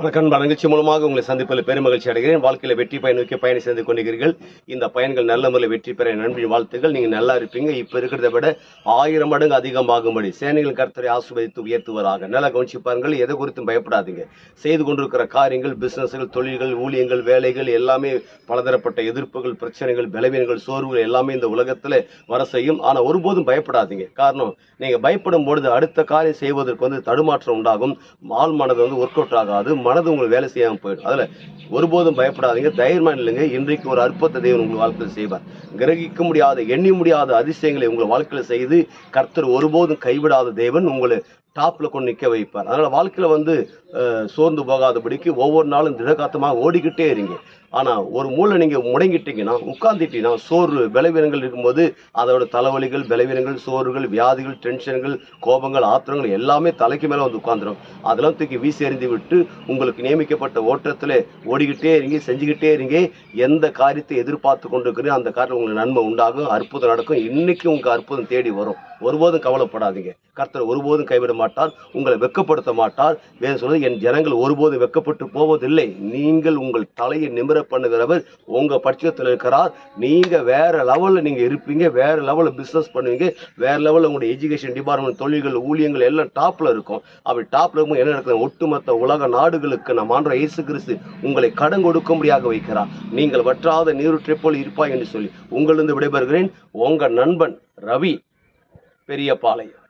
வணக்கம். நிகழ்ச்சி மூலமாக உங்களை சந்திப்பதில் பெருமகிழ்ச்சி அடைகிறேன். வாழ்க்கையில் வெற்றி பயன் நோக்கி பயணம் செய்து கொண்டிருக்கிறீர்கள். இந்த பயன்கள் நல்ல முறையில் வெற்றி பெற என் நண்பின் வாழ்த்துக்கள். நீங்கள் நல்லா இருப்பீங்க. இப்போ இருக்கிறத விட ஆயிரம் மடங்கு அதிகமாகும்படி சேனைகள் கருத்தரை ஆசிர்வதித்து உயர்த்துவராக நல்லா கவனிச்சு பாருங்கள். எதை குறித்தும் பயப்படாதீங்க. செய்து கொண்டிருக்கிற காரியங்கள் பிஸ்னஸ்கள் தொழில்கள் ஊழியங்கள் வேலைகள் எல்லாமே பலதரப்பட்ட எதிர்ப்புகள் பிரச்சனைகள் பலவீனங்கள் சோர்வுகள் எல்லாமே இந்த உலகத்தில் வர செய்யும். ஆனால் ஒருபோதும் பயப்படாதீங்க. காரணம் நீங்கள் பயப்படும் பொழுது அடுத்த காரியம் செய்வதற்கு வந்து தடுமாற்றம் உண்டாகும். ஆள் மனது வந்து ஒர்க் அவுட் ஆகாது. மனது உங்களுக்கு வேலை செய்யாமல் போயிடும். அதில் ஒருபோதும் பயப்படாதீங்க. தைரியமாக இல்லைங்க இன்றைக்கு ஒரு அற்புதத்தை தேவன் உங்கள் வாழ்க்கையில் செய்வார். கிரகிக்க முடியாத எண்ணி முடியாத அதிசயங்களை உங்கள் வாழ்க்கையில் செய்து கர்த்தர் ஒருபோதும் கைவிடாத தேவன் உங்களை டாப்பில் கொண்டு நிற்க வைப்பார். அதனால் வாழ்க்கையில் வந்து சோர்ந்து போகாதபடிக்கு ஒவ்வொரு நாளும் திடகாத்தமாக ஓடிக்கிட்டே இருங்க. ஆனால் ஒரு மூளை நீங்கள் முடங்கிட்டீங்கன்னா உட்காந்துட்டீங்கன்னா சோர்வு பலவீனங்கள் இருக்கும்போது அதோட தலைவலிகள் பலவீனங்கள் சோர்வுகள் வியாதிகள் டென்ஷன்கள் கோபங்கள் ஆத்திரங்கள் எல்லாமே தலைக்கு மேலே வந்து உட்காந்துடும் அதெல்லாம் தூக்கி வீசி எறிந்து விட்டு உங்களுக்கு நியமிக்கப்பட்ட ஓட்டத்தில் ஓடிக்கிட்டே இருங்க செஞ்சுக்கிட்டே இருங்க எந்த காரியத்தை எதிர்பார்த்து கொண்டு இருக்கிறீங்க அந்த காரியம் உங்களுக்கு நன்மை உண்டாகும் அற்புதம் நடக்கும். இன்றைக்கும் உங்களுக்கு அற்புதம் தேடி வரும். ஒருபோதும் கவலைப்படாதீங்க. கர்த்தர் ஒருபோதும் கைவிட மாட்டார் உங்களை வெட்கப்படுத்த மாட்டார். வேறு சொல்றது என் ஜனங்கள் ஒருபோதும் வெட்கப்பட்டு போவதில்லை. நீங்கள் உங்கள் தலையை நிமிர பண்ணுகிறவர் உங்க பட்சத்தில் இருக்கிறார். நீங்க வேற லெவல்ல நீங்க இருப்பீங்க வேற லெவல்ல பிசினஸ் பண்ணுவீங்க வேற லெவல்ல உங்களுடைய எஜுகேஷன் டிபார்ட்மெண்ட் தொழில்கள் ஊழியங்கள் எல்லாம் டாப்ல இருக்கும். அப்படி டாப்ல இருக்கும் என்ன நடக்குது? ஒட்டுமொத்த உலக நாடுகளுக்கு நம்ம ஆண்ட இயேசு கிறிஸ்து உங்களை கடன் கொடுக்கும்படியாக வைக்கிறார். நீங்கள் வற்றாத நீருற்றை போல் இருப்பாய் என்று சொல்லி உங்களிருந்து விடைபெறுகிறேன். உங்க நண்பன் ரவி. பெரியபாளையம்.